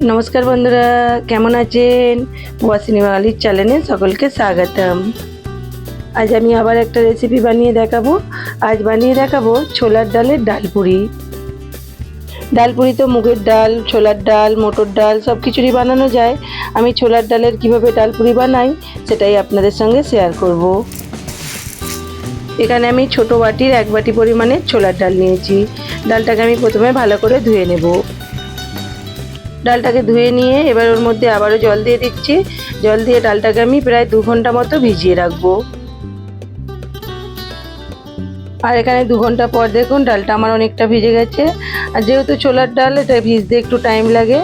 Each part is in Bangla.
নমস্কার বন্ধুরা, কেমন আছেন? ওয়াসিনী বাঙালির চ্যানেলে সকলকে স্বাগতম। আজ আমি আবার একটা রেসিপি বানিয়ে দেখাবো। আজ বানিয়ে দেখাবো ছোলার ডালের ডালপুরি। ডালপুরি তো মুগের ডাল, ছোলার ডাল, মটর ডাল সব কিছুরই বানানো যায়। আমি ছোলার ডালের কীভাবে ডালপুরি বানাই, সেটাই আপনাদের সঙ্গে শেয়ার করব। এখানে আমি ছোট বাটির এক বাটি পরিমাণে ছোলার ডাল নিয়েছি। ডালটাকে আমি প্রথমে ভালো করে ধুয়ে নেব। ডালটাকে ধুয়ে নিয়ে এবার ওর মধ্যে আবারও জল দিয়ে দিচ্ছি। জল দিয়ে ডালটাকে আমি প্রায় দু ঘণ্টা মতো ভিজিয়ে রাখব। আর এখানে দু ঘণ্টা পর দেখুন ডালটা আমার অনেকটা ভিজে গেছে। আর যেহেতু ছোলার ডাল, এটা ভিজতে একটু টাইম লাগে।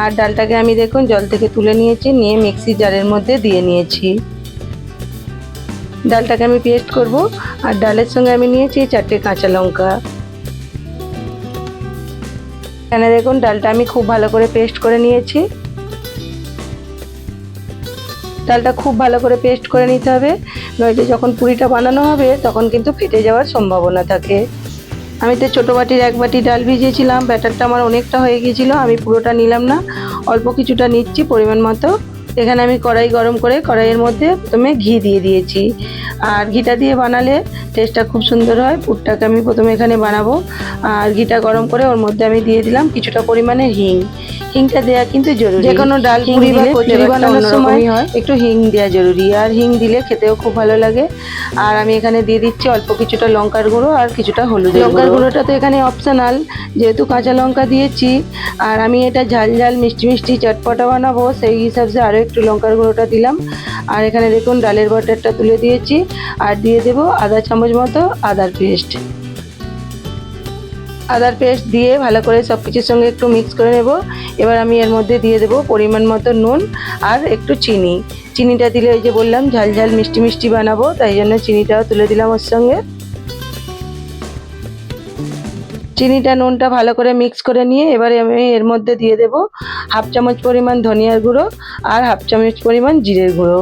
আর ডালটাকে আমি দেখুন জল থেকে তুলে নিয়েছি, নিয়ে মিক্সি জারের মধ্যে দিয়ে নিয়েছি। ডালটাকে আমি পেস্ট করব। আর ডালের সঙ্গে আমি নিয়েছি চারটে কাঁচা লঙ্কা। এখানে দেখুন, ডালটা আমি খুব ভালো করে পেস্ট করে নিয়েছি। ডালটা খুব ভালো করে পেস্ট করে নিতে হবে। নইলে যখন পুরিটা বানানো হবে, তখন কিন্তু ফেটে যাওয়ার সম্ভাবনা থাকে। আমি তো ছোটো বাটির এক বাটি ডাল ভিজিয়েছিলাম, ব্যাটারটা আমার অনেকটা হয়ে গিয়েছিল, আমি পুরোটা নিলাম না। অল্প কিছুটা নিচ্ছি, পরিমাণ মতো। এখানে আমি কড়াই গরম করে কড়াইয়ের মধ্যে প্রথমে ঘি দিয়ে দিয়েছি। আর ঘিটা দিয়ে বানালে টেস্টটা খুব সুন্দর হয়। পুরটাকে আমি প্রথমে এখানে বানাবো। আর ঘিটা গরম করে ওর মধ্যে আমি দিয়ে দিলাম কিছুটা পরিমাণে হিং। হিংটা দেওয়া কিন্তু জরুরি। যে কোনো ডাল পুরি বা কচুরি বানানোর সময় হয়। একটু হিং দেওয়া জরুরি। আর হিং দিলে খেতেও খুব ভালো লাগে। আর আমি এখানে দিয়ে দিচ্ছি অল্প কিছুটা লঙ্কার গুঁড়ো আর কিছুটা হলুদ লঙ্কার গুঁড়োটা তো এখানে অপশনাল যেহেতু কাঁচা লঙ্কা দিয়েছি আর আমি এটা ঝাল ঝাল মিষ্টি মিষ্টি চটপটা বানাবো সেই হিসাবে আরও একটু লঙ্কার গুঁড়োটা দিলাম। আর এখানে দেখুন, ডালের বাটারটা তুলে দিয়েছি। আর দিয়ে দেবো আদা চামচ মতো আদার পেস্ট। আদার পেস্ট দিয়ে ভালো করে সব কিছুর সঙ্গে একটু মিক্স করে নেব। এবার আমি এর মধ্যে দিয়ে দেবো পরিমাণ মতো নুন আর একটু চিনি। চিনিটা দিলে ওই যে বললাম, ঝাল ঝাল মিষ্টি মিষ্টি বানাবো, তাই জন্য চিনিটাও তুলে দিলাম ওর সঙ্গে। চিনিটা, নুনটা ভালো করে মিক্স করে নিয়ে এবারে আমি এর মধ্যে দিয়ে দেব হাফ চামচ পরিমাণ ধনিয়ার গুঁড়ো আর হাফ চামচ পরিমাণ জিরের গুঁড়ো।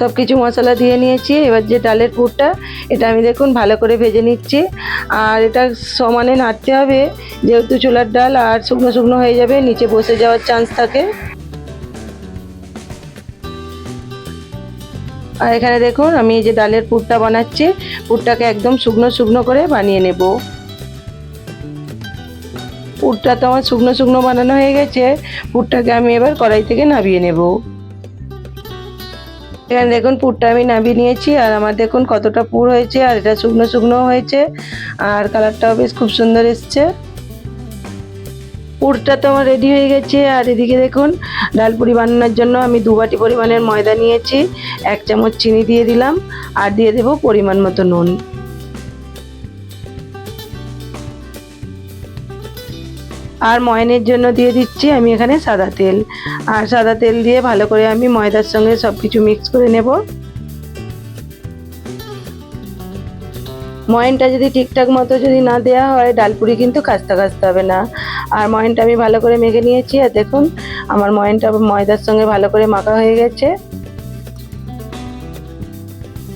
সব কিছু মশলা দিয়ে নিয়েছি। এবার যে ডালের পুরটা, এটা আমি দেখুন ভালো করে ভেজে নিচ্ছি। আর এটা সমানে নাড়তে হবে, যেহেতু চুলার ডাল আর শুকনো শুকনো হয়ে যাবে, নিচে বসে যাওয়ার চান্স থাকে। আর এখানে দেখুন, আমি এই যে ডালের পুরটা বানাচ্ছি, পুরটাকে একদম শুকনো শুকনো করে বানিয়ে নেব। পুরটা তো আমার শুকনো শুকনো বানানো হয়ে গেছে, পুরটাকে আমি এবার কড়াই থেকে নামিয়ে নেব। এখানে দেখুন, পুরটা আমি নামিয়ে নিয়েছি, আর আমার দেখুন কতটা পুর হয়েছে, আর এটা শুকনো শুকনো হয়েছে, আর কালারটাও বেশ খুব সুন্দর এসছে। পুরটা তো আমার রেডি হয়ে গেছে, আর এদিকে দেখুন ডালপুরি বানানোর জন্য আমি দু বাটি পরিমাণের ময়দা নিয়েছি, এক চামচ চিনি দিয়ে দিলাম, আর দিয়ে দেবো পরিমাণ মতো নুন। আর ময়নের জন্য দিয়ে দিচ্ছি আমি এখানে সাদা তেল। আর সাদা তেল দিয়ে ভালো করে আমি ময়দার সঙ্গে সব কিছু মিক্স করে নেব। ময়নটা যদি ঠিকঠাক মতো যদি না দেওয়া হয়, ডালপুরি কিন্তু খাস্তা খাস্তা হবে না। আর ময়নটা আমি ভালো করে মেখে নিয়েছি, আর দেখুন, আমার ময়নটা ময়দার সঙ্গে ভালো করে মাখা হয়ে গেছে।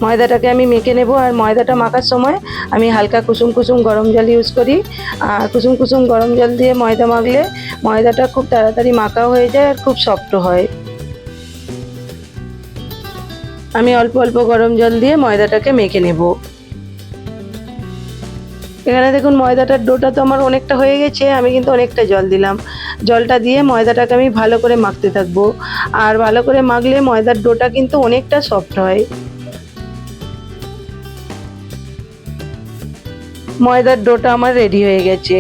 ময়দাটাকে আমি মেখে নেব, আর ময়দাটা মাখার সময় আমি হালকা কুসুম কুসুম গরম জল ইউজ করি। আর কুসুম কুসুম গরম জল দিয়ে ময়দা মাখলে ময়দাটা খুব তাড়াতাড়ি মাখা হয়ে যায় আর খুব সফট হয়। আমি অল্প অল্প গরম জল দিয়ে ময়দাটাকে মেখে নেব। এখানে দেখুন ময়দাটার ডোটা তো আমার অনেকটা হয়ে গেছে, আমি কিন্তু অনেকটা জল দিলাম। জলটা দিয়ে ময়দাটাকে আমি ভালো করে মাখতে থাকব। আর ভালো করে মাখলে ময়দার ডোটা কিন্তু অনেকটা সফট হয়। ময়দার ডোটা আমার রেডি হয়ে গেছে।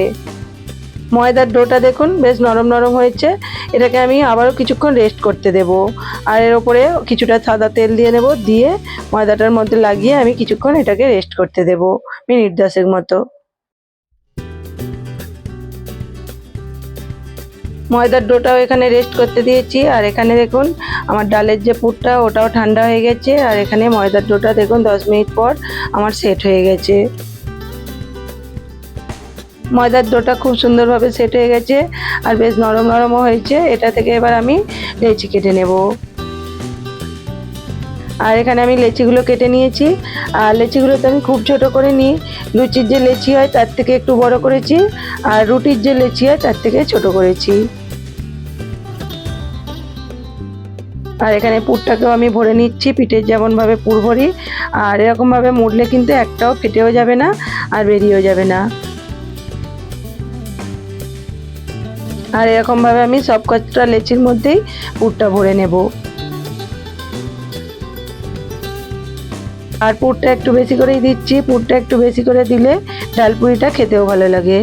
ময়দার ডোটা দেখুন বেশ নরম নরম হয়েছে, এটাকে আমি আবারও কিছুক্ষণ রেস্ট করতে দেব। আর এর ওপরে কিছুটা সাদা তেল দিয়ে নেব, দিয়ে ময়দাটার মধ্যে লাগিয়ে আমি কিছুক্ষণ এটাকে রেস্ট করতে দেব, মিনিট দশেক মতো। ময়দার ডোটাও এখানে রেস্ট করতে দিয়েছি। আর এখানে দেখুন, আমার ডালের যে পুরটা, ওটাও ঠান্ডা হয়ে গেছে। আর এখানে ময়দার ডোটা দেখুন, দশ মিনিট পর আমার সেট হয়ে গেছে। ময়দার ডোটা খুব সুন্দরভাবে সেট হয়ে গেছে আর বেশ নরম নরমও হয়েছে। এটা থেকে এবার আমি লেচি কেটে নেব। আর এখানে আমি লেচিগুলো কেটে নিয়েছি। আর লেচিগুলো তো আমি খুব ছোট করে নিই। লুচির যে লেচি হয় তার থেকে একটু বড় করেছি। আর রুটির যে লেচি হয় তার থেকে ছোট করেছি। আর এখানে পুরটাকেও আমি ভরে নিচ্ছি, পিঠের যেমনভাবে পুর ভরি। আর এরকমভাবে মুড়লে কিন্তু একটাও ফেটেও যাবে না আর বেরিয়েও যাবে না। আর এরকমভাবে আমি সব কটা লেচির মধ্যেই পুরটা ভরে নেব। আর পুরটা একটু বেশি করেই দিচ্ছি। পুরটা একটু বেশি করে দিলে ডালপুরিটা খেতেও ভালো লাগে।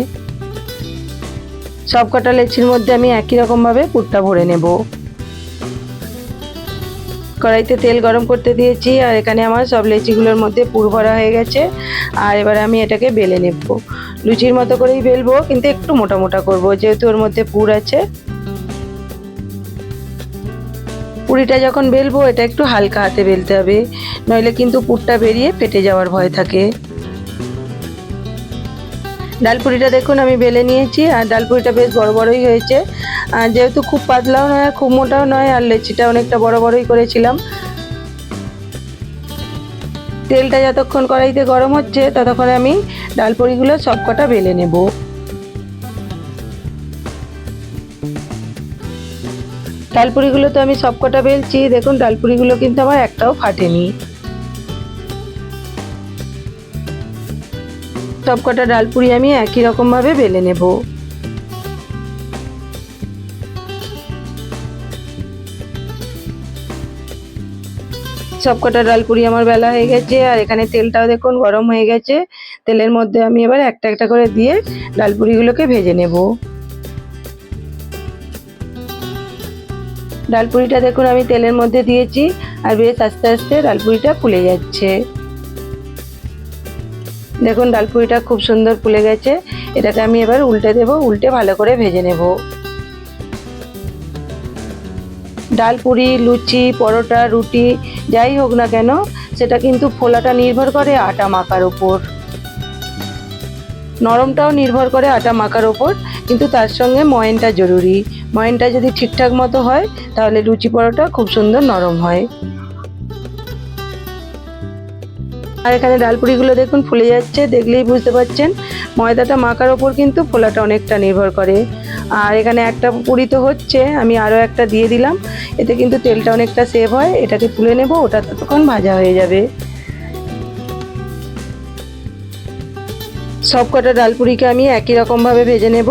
সব কটা লেচির মধ্যে আমি একই রকমভাবে পুরটা ভরে নেব। কড়াইতে তেল গরম করতে দিয়েছি আর এখানে আমার সব লেচিগুলোর মধ্যে পুর ভরা হয়ে গেছে। আর এবার আমি এটাকে বেলে নেব। লুচির মতো করেই বেলবো, কিন্তু একটু মোটা মোটা করব, যেহেতু ওর মধ্যে পুর আছে। পুরিটা যখন বেলবো, এটা একটু হালকা হাতে বেলতে হবে। নইলে কিন্তু পুরটা বেরিয়ে ফেটে যাওয়ার ভয় থাকে। ডাল ডালপুরিটা দেখুন, আমি বেলে নিয়েছি, আর ডাল ডালপুরিটা বেশ বড় বড়ই হয়েছে। আর যেহেতু খুব পাতলাও নয় খুব মোটাও নয়, আর লেচিটা অনেকটা বড় বড়ই করেছিলাম। তেলটা যতক্ষণ কড়াইতে গরম হচ্ছে, ততক্ষণ আমি ডালপুরিগুলো সব কটা বেলে নেব। ডালপুরিগুলো তো আমি সব কটা বেলছি। দেখুন, ডালপুরিগুলো কিন্তু আমার একটাও ফাটেনি। সব কটা ডালপুরি আমি একই রকমভাবে বেলে নেব। সব কটা ডালপুরি আমার বেলা হয়ে গেছে, আর এখানে তেলটাও দেখুন গরম হয়ে গেছে। তেলের মধ্যে আমি এবার একটা একটা করে দিয়ে ডালপুরিগুলোকে ভেজে নেব। ডালপুরিটা দেখুন, আমি তেলের মধ্যে দিয়েছি আর বেশ আস্তে আস্তে ডালপুরিটা ফুলে যাচ্ছে। দেখুন, ডালপুরিটা খুব সুন্দর ফুলে গেছে। এটাকে আমি এবার উল্টে দেব, উল্টে ভালো করে ভেজে নেব। ডাল ডালপুরি, লুচি, পরোটা, রুটি, যাই হোক না কেন, সেটা কিন্তু ফোলাটা নির্ভর করে আটা মাখার উপর। নরমটাও নির্ভর করে আটা মাখার ওপর কিন্তু তার সঙ্গে ময়নটা জরুরি। ময়নটা যদি ঠিকঠাক মতো হয়, তাহলে লুচি পরোটা খুব সুন্দর নরম হয়। আর এখানে ডালপুরিগুলো দেখুন ফুলে যাচ্ছে, দেখলেই বুঝতে পারছেন। ময়দাটা মাখার ওপর কিন্তু ফোলাটা অনেকটা নির্ভর করে। আর এখানে একটা পুরি তো হচ্ছে, আমি আরও একটা দিয়ে দিলাম। এতে কিন্তু তেলটা অনেকটা সেভ হয়, এটাকে তুলে নেব, ওটা ততক্ষণ ভাজা হয়ে যাবে। সব কটা ডালপুরিকে আমি একই রকমভাবে ভেজে নেব।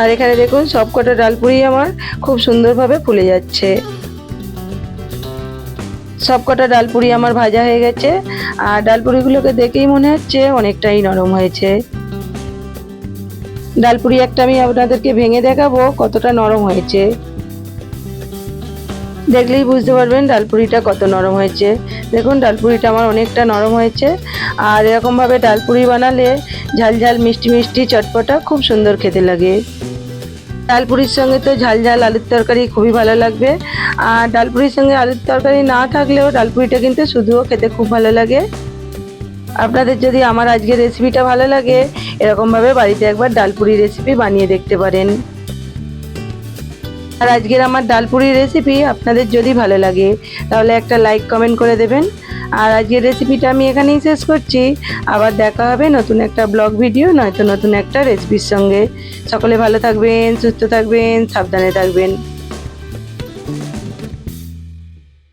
আর এখানে দেখুন সব কটা ডালপুরি আমার খুব সুন্দরভাবে ফুলে যাচ্ছে। সব কটা ডালপুরি আমার ভাজা হয়ে গেছে আর ডালপুরিগুলোকে দেখেই মনে হচ্ছে অনেকটাই নরম হয়েছে। ডালপুরি একটা আমি আপনাদেরকে ভেঙে দেখাবো কতটা নরম হয়েছে। দেখলেই বুঝতে পারবেন ডালপুরিটা কত নরম হয়েছে। দেখুন ডালপুরিটা আমার অনেকটা নরম হয়েছে আর এরকমভাবে ডালপুরি বানালে ঝাল ঝাল মিষ্টি মিষ্টি চটপটা খুব সুন্দর খেতে লাগে। ডালপুরির সঙ্গে তো ঝাল ঝাল আলুর তরকারি খুবই ভালো লাগবে। আর ডালপুরির সঙ্গে আলুর তরকারি না থাকলেও ডালপুরিটা কিন্তু শুধুও খেতে খুব ভালো লাগে। আপনাদের যদি আমার আজকের রেসিপিটা ভালো লাগে, এরকমভাবে বাড়িতে একবার ডালপুরি রেসিপি বানিয়ে দেখতে পারেন। আর আজকের আমার ডালপুরি রেসিপি আপনাদের যদি ভালো লাগে, তাহলে একটা লাইক, কমেন্ট করে দেবেন। আর আজকের রেসিপিটা আমি এখানেই শেষ করছি। আবার দেখা হবে নতুন একটা ব্লগ ভিডিও নয়তো নতুন একটা রেসিপির সঙ্গে। সকলে ভালো থাকবেন, সুস্থ থাকবেন, সাবধানে থাকবেন।